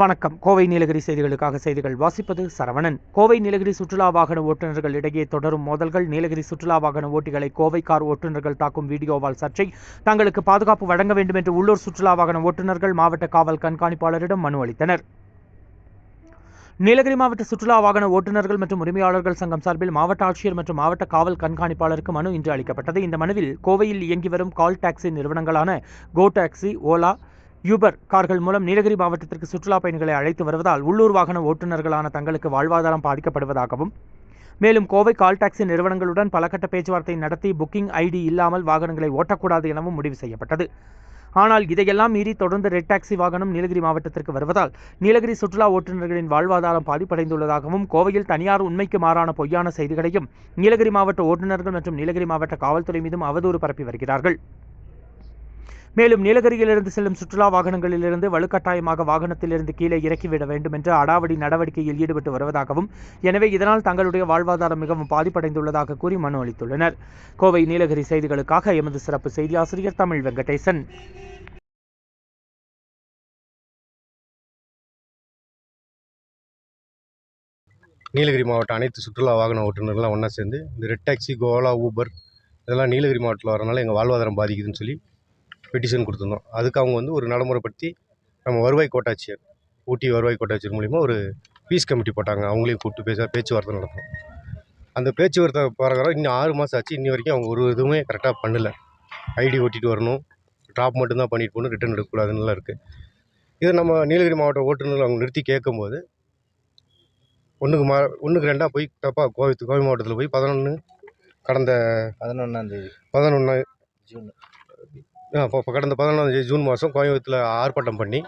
வணக்கம். கோவை நீலகிரி செய்திகளுக்காக செய்திகள் வாசிப்பது சரவணன். கோவை நீலகிரி சுற்றுலா வாகன ஓட்டுநர்கள் இடையே தொடரும் மோதல்கள். நீலகிரி சுற்றுலா வாகன ஓட்டிகளை கோவை கார் ஓட்டுநர்கள் தாக்கும் வீடியோவால் சர்ச்சை. தங்களுக்கு பாதுகாப்பு வழங்க வேண்டும் என்று உள்ளூர் சுற்றுலா வாகன ஓட்டுநர்கள் மாவட்ட காவல் கண்காணிப்பாளரிடம் மனு அளித்தனர். நீலகிரி மாவட்ட சுற்றுலா வாகன ஓட்டுநர்கள் மற்றும் உரிமையாளர்கள் சங்கம் சார்பில் மாவட்ட ஆட்சியர் மற்றும் மாவட்ட காவல் கண்காணிப்பாளருக்கு மனு இன்று அளிக்கப்பட்டது. இந்த மனுவில் கோவையில் இயங்கி வரும் கால் டாக்ஸி நிறுவனங்களான கோ டாக்ஸி ஓலா யூபர் கார்கள் மூலம் நீலகிரி மாவட்டத்திற்கு சுற்றுலா பயணிகளை அழைத்து வருவதால் உள்ளூர் வாகன ஓட்டுநர்களான தங்களுக்கு வாழ்வாதாரம் பாதிக்கப்படுவதாகவும் மேலும் கோவை கால் டாக்ஸி நிறுவனங்களுடன் பலகட்ட பேச்சுவார்த்தை நடத்தி புக்கிங் ஐடி இல்லாமல் வாகனங்களை ஓட்டக்கூடாது எனவும் முடிவு செய்யப்பட்டது. ஆனால் இதையெல்லாம் மீறி தொடர்ந்து ரெட் டாக்ஸி வாகனம் நீலகிரி மாவட்டத்திற்கு வருவதால் நீலகிரி சுற்றுலா ஓட்டுநர்களின் வாழ்வாதாரம் பாதிப்படைந்துள்ளதாகவும் கோவையில் தனியார் உண்மைக்கு மாறான பொய்யான செய்திகளையும் நீலகிரி மாவட்ட ஓட்டுநர்கள் மற்றும் நீலகிரி மாவட்ட காவல்துறை மீதும் அவதூறு பரப்பி வருகிறார்கள். மேலும் நீலகிரியிலிருந்து செல்லும் சுற்றுலா வாகனங்களிலிருந்து வலுக்கட்டாயமாக வாகனத்திலிருந்து கீழே இறக்கிவிட வேண்டும் என்று அடாவடி நடவடிக்கையில் ஈடுபட்டு வருவதாகவும் எனவே இதனால் தங்களுடைய வாழ்வாதாரம் மிகவும் பாதிப்படைந்துள்ளதாக கூறி மனு அளித்துள்ளனர். கோவை நீலகிரி செய்திகளுக்காக எமது சிறப்பு செய்தி ஆசிரியர் தமிழ் வெங்கடேசன். நீலகிரி மாவட்ட அனைத்து சுற்றுலா வாகன ஓட்டுநர்கள்லாம் ஒன்றா சேர்ந்து இந்த ரெட் டாக்ஸி கோலா ஊபர் இதெல்லாம் நீலகிரி மாவட்டத்தில் வரனால எங்கள் வாழ்வாதாரம் பாதிக்குதுன்னு சொல்லி பெட்டிஷன் கொடுத்துருந்தோம். அதுக்கு அவங்க வந்து ஒரு நடைமுறைப்படுத்தி நம்ம வருவாய் கோட்டாட்சியர் ஊட்டி வருவாய் கோட்டாட்சியர் மூலிமா ஒரு பீஸ் கமிட்டி போட்டாங்க. அவங்களையும் கூப்பிட்டு பேச பேச்சுவார்த்தை நடத்தணும் அந்த பேச்சுவார்த்தை பிரகாரம் இன்னும் ஆறு மாதம் ஆச்சு. இன்னி வரைக்கும் அவங்க ஒரு இதுவுமே கரெக்டாக பண்ணல. ஐடி ஓட்டிட்டு வரணும். ட்ராப் மட்டும்தான் பண்ணிட்டு போகணும். ரிட்டர்ன் எடுக்கக்கூடாதுன்னுலாம் இருக்குது இதை நம்ம நீலகிரி மாவட்ட ஓட்டுநர்கள் அவங்க நிறுத்தி கேட்கும்போது ஒன்றுக்கு மா ஒன்றுக்கு ரெண்டாக போய் தப்பாக கோவை கோவை மாவட்டத்தில் போய் பதினொன்று கடந்த பதினொன்றாந்தேதி பதினொன்று ஜூன். இப்போ கடந்த பதினொன்றாந்தேதி ஜூன் மாதம் கோயம்புத்தூரில் ஆர்ப்பாட்டம் பண்ணி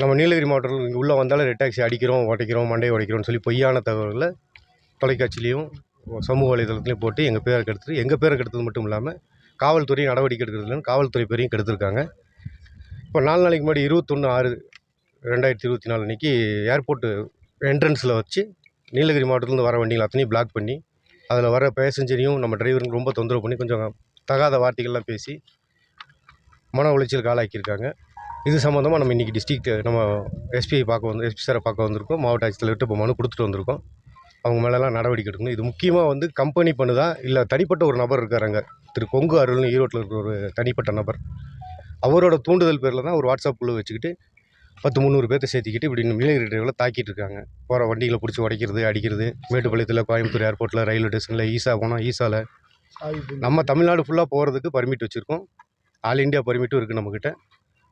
நம்ம நீலகிரி மாவட்டத்தில் இங்கே உள்ளே வந்தாலே ரெட் டாக்ஸி அடிக்கிறோம் உடைக்கிறோம் மண்டையை உடைக்கிறோம்னு சொல்லி பொய்யான தகவல்களை தொலைக்காட்சியிலையும் சமூக வலைதளத்துலையும் போட்டு எங்கள் பேரை கெடுத்து எங்கள் பேரை கெடுத்தது மட்டும் இல்லாமல் காவல்துறையும் நடவடிக்கை எடுக்கிறதுலன்னு காவல்துறை பேரையும் கெடுத்துருக்காங்க. இப்போ நாலு நாளைக்கு முன்னாடி இருபத்தொன்று ஆறு ரெண்டாயிரத்தி இருபத்தி நாலு அன்றைக்கி ஏர்போர்ட்டு என்ட்ரன்ஸில் வச்சு நீலகிரி மாவட்டத்துலேருந்து வர வண்டிகள் அத்தனையும் பிளாக் பண்ணி அதில் வர பேசஞ்சரையும் நம்ம டிரைவருக்கு ரொம்ப தொந்தரவு பண்ணி கொஞ்சம் தகாத வார்த்தைகள்லாம் பேசி மன உளைச்சலுக்கு ஆளாக்கியிருக்காங்க. இது சம்மந்தமாக நம்ம இன்றைக்கி டிஸ்ட்ரிக்ட் நம்ம எஸ்பிஐ பார்க்க வந்து எஸ்பி சாரை பார்க்க வந்திருக்கோம். மாவட்ட ஆட்சித்தலைவர்கிட்ட இப்போ மனு கொடுத்துட்டு வந்திருக்கோம். அவங்க மேலெலாம் நடவடிக்கை எடுக்கணும். இது முக்கியமாக வந்து கம்பெனி பண்ணுதா? இல்லை தனிப்பட்ட ஒரு நபர் இருக்காருங்க திரு கொங்கு அருள்னு ஈரோட்டில் இருக்கிற ஒரு தனிப்பட்ட நபர். அவரோட தூண்டுதல் பேரில் தான் ஒரு வாட்ஸ்அப் குழு வச்சுக்கிட்டு பத்து முந்நூறு பேர்த்த சேர்த்திக்கிட்டு இப்படி நீலகிரி டிரைவரில் தாக்கிட்டு இருக்காங்க. போகிற வண்டிகளை பிடிச்சி உடைக்கிறது அடிக்கிறது. மேட்டுப்பாளையத்தில் கோயம்புத்தூர் ஏர்போர்ட்டில் ரயில்வே ஸ்டேஷனில் ஈசா போனால் ஈசாவில் நம்ம தமிழ்நாடு ஃபுல்லாக போகிறதுக்கு பர்மிட் வச்சுருக்கோம். ஆல் இண்டியா பர்மிட்டும் இருக்குது நம்மக்கிட்ட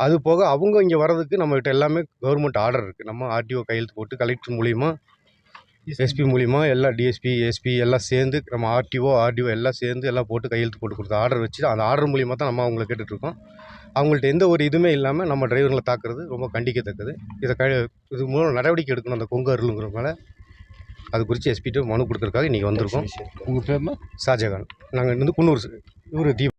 அது போக அவங்க இங்கே வர்றதுக்கு நம்மக்கிட்ட எல்லாமே கவர்மெண்ட் ஆர்டர் இருக்குது நம்ம ஆர்டிஓ கையெழுத்து போட்டு கலெக்டர் மூலிமா எஸ்பி மூலிமா எல்லா டிஎஸ்பி எஸ்பி எல்லாம் சேர்ந்து நம்ம ஆர்டிஓ ஆர்டிஓ எல்லாம் சேர்ந்து எல்லாம் போட்டு கையெழுத்து போட்டு கொடுத்த ஆர்டர் வச்சு அந்த ஆர்டர் மூலிமா தான் நம்ம அவங்கள கேட்டுட்ருக்கோம். அவங்கள்ட்ட எந்த ஒரு இதுவுமே இல்லாமல் நம்ம டிரைவர்களை தாக்குறது ரொம்ப கண்டிக்கத்தக்கது. இதை க இது மூலம் நடவடிக்கை எடுக்கணும் அந்த கொங்கு அருளுங்கிறதுனால. அது குறித்து எஸ்பிட்டு மனு கொடுக்கறதுக்காக இன்றைக்கி வந்திருக்கோம். உங்கள் பேர்னா ஷாஜகான். நாங்கள் வந்து குன்னூர் இவர் தீப்